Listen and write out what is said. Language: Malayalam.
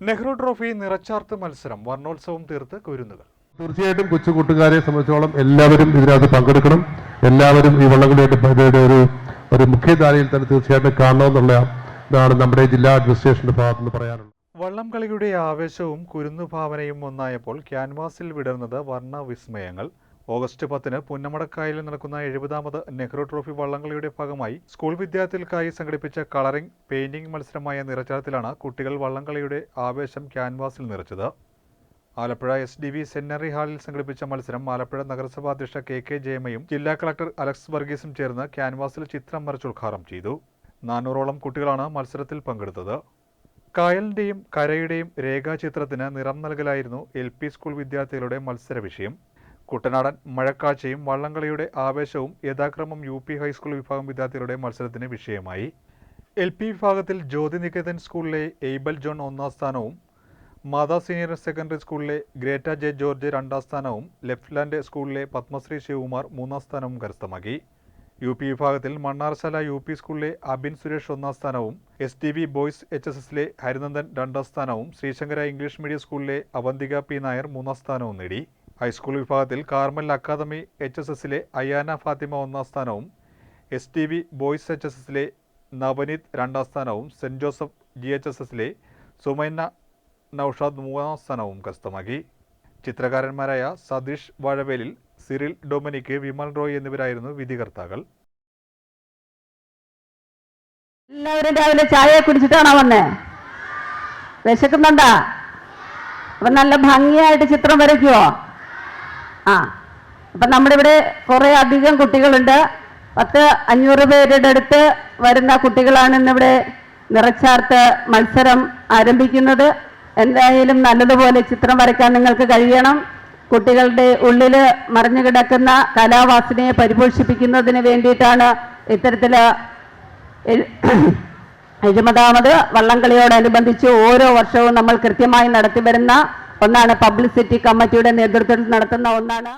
നെഹ്റു ട്രോഫി നിറച്ചാർത്ത് മത്സരം വർണോത്സവം തീർത്ത് കുരുന്നുകൾ. തീർച്ചയായിട്ടും കൊച്ചു കൂട്ടുകാരെ സംബന്ധിച്ചോളം എല്ലാവരും ഇതിനകത്ത് പങ്കെടുക്കണം. എല്ലാവരും ഈ വള്ളംകളിയുടെ പരിപാടിയുടെ ഒരു ഒരു മുഖ്യധാരയിൽ തന്നെ തീർച്ചയായിട്ടും കാണണമെന്നുള്ള ഇതാണ് നമ്മുടെ ജില്ലാ അഡ്മിനിസ്ട്രേഷന്റെ ഭാഗത്ത് നിന്ന് പറയാനുള്ളത്. വള്ളം കളിയുടെ ആവേശവും കുരുന്നു ഭാവനയും ഒന്നായപ്പോൾ ക്യാൻവാസിൽ വിടർന്നത് വർണ വിസ്മയങ്ങൾ ഓഗസ്റ്റ് പത്തിന് പുന്നമടക്കായലിൽ നടക്കുന്ന എഴുപതാമത് നെഹ്റു ട്രോഫി വള്ളംകളിയുടെ ഭാഗമായി സ്കൂൾ വിദ്യാർത്ഥികൾക്കായി സംഘടിപ്പിച്ച കളറിംഗ് പെയിന്റിംഗ് മത്സരമായ നിറച്ചാലത്തിലാണ് കുട്ടികൾ വള്ളംകളിയുടെ ആവേശം ക്യാൻവാസിൽ നിറച്ചത്. Alappuzha S D V centenary ഹാളിൽ സംഘടിപ്പിച്ച മത്സരം ആലപ്പുഴ നഗരസഭാ അധ്യക്ഷ കെ കെ ജയമയും ജില്ലാ കളക്ടർ അലക്സ് വർഗീസും ചേർന്ന് ക്യാൻവാസിൽ ചിത്രം വരച്ച് ഉദ്ഘാടനം ചെയ്തു. നാനൂറോളം കുട്ടികളാണ് മത്സരത്തിൽ പങ്കെടുത്തത്. കായലിന്റെയും കരയുടെയും രേഖാചിത്രത്തിന് നിറം നൽകലായിരുന്നു എൽ പി സ്കൂൾ വിദ്യാർത്ഥികളുടെ മത്സര വിഷയം. കുട്ടനാടൻ മഴക്കാഴ്ചയും വള്ളംകളിയുടെ ആവേശവും യഥാക്രമം യു പി ഹൈസ്കൂൾ വിഭാഗം വിദ്യാർത്ഥികളുടെ മത്സരത്തിന് വിഷയമായി. എൽ പി വിഭാഗത്തിൽ ജ്യോതി നികേതൻ സ്കൂളിലെ എയ്ബൽ ജോൺ ഒന്നാം സ്ഥാനവും മാതാ സീനിയർ സെക്കൻഡറി സ്കൂളിലെ ഗ്രേറ്റ ജെ ജോർജ് രണ്ടാം സ്ഥാനവും ലെഫ്റ്റ്ലാൻഡ് സ്കൂളിലെ പത്മശ്രീ ശിവകുമാർ മൂന്നാം സ്ഥാനവും കരസ്ഥമാക്കി. യു പി വിഭാഗത്തിൽ മണ്ണാർശാല യു പി സ്കൂളിലെ അബിൻ സുരേഷ് ഒന്നാം സ്ഥാനവും S T V boys H S എസിലെ ഹരിനന്ദൻ രണ്ടാം സ്ഥാനവും ശ്രീശങ്കര ഇംഗ്ലീഷ് മീഡിയം സ്കൂളിലെ അവന്തിക പി നായർ മൂന്നാം സ്ഥാനവും നേടി. ഹൈസ്കൂൾ വിഭാഗത്തിൽ കാർമൽ അക്കാദമി എച്ച് എസ് എസിലെ അയാന ഫാത്തിമ ഒന്നാം സ്ഥാനവും S T V boys H S എസിലെ നവനീത് രണ്ടാം സ്ഥാനവും Saint Joseph G H S എസിലെ സുമൈന നൌഷാദ് മൂന്നാം സ്ഥാനവും കരസ്ഥമാക്കി. ചിത്രകാരന്മാരായ സതീഷ് വാഴവേലിൽ സിറിൽ ഡൊമിനിക് വിമൽ റോയ് എന്നിവരായിരുന്നു വിധികർത്താക്കൾ. എല്ലാവരും രാവിലെ ചായ കുടിച്ചിട്ടാണോ വന്നേ? വിശക്കുന്നുണ്ടാ? അപ്പൊ നല്ല ഭംഗിയായിട്ട് ചിത്രം വരയ്ക്കുവോ? ആ. അപ്പൊ നമ്മുടെ ഇവിടെ കുറേ അധികം കുട്ടികളുണ്ട്. പത്ത് അഞ്ഞൂറ് പേരുടെ അടുത്ത് വരുന്ന കുട്ടികളാണ് ഇന്നിവിടെ നിറച്ചാർത്ത് മത്സരം ആരംഭിക്കുന്നത്. എന്തായാലും നല്ലതുപോലെ ചിത്രം വരയ്ക്കാൻ നിങ്ങൾക്ക് കഴിയണം. കുട്ടികളുടെ ഉള്ളിൽ മറിഞ്ഞു കിടക്കുന്ന കലാവാസനയെ പരിപോഷിപ്പിക്കുന്നതിന് വേണ്ടിയിട്ടാണ് ഇത്തരത്തിൽ എഴു- എഴുപതാമത് വള്ളംകളിയോടനുബന്ധിച്ച് ഓരോ വർഷവും നമ്മൾ കൃത്യമായി നടത്തിവരുന്ന ഒന്നാണ് പബ്ലിസിറ്റി കമ്മിറ്റിയുടെ നേതൃത്വത്തിൽ നടത്തുന്ന ഒന്നാണ്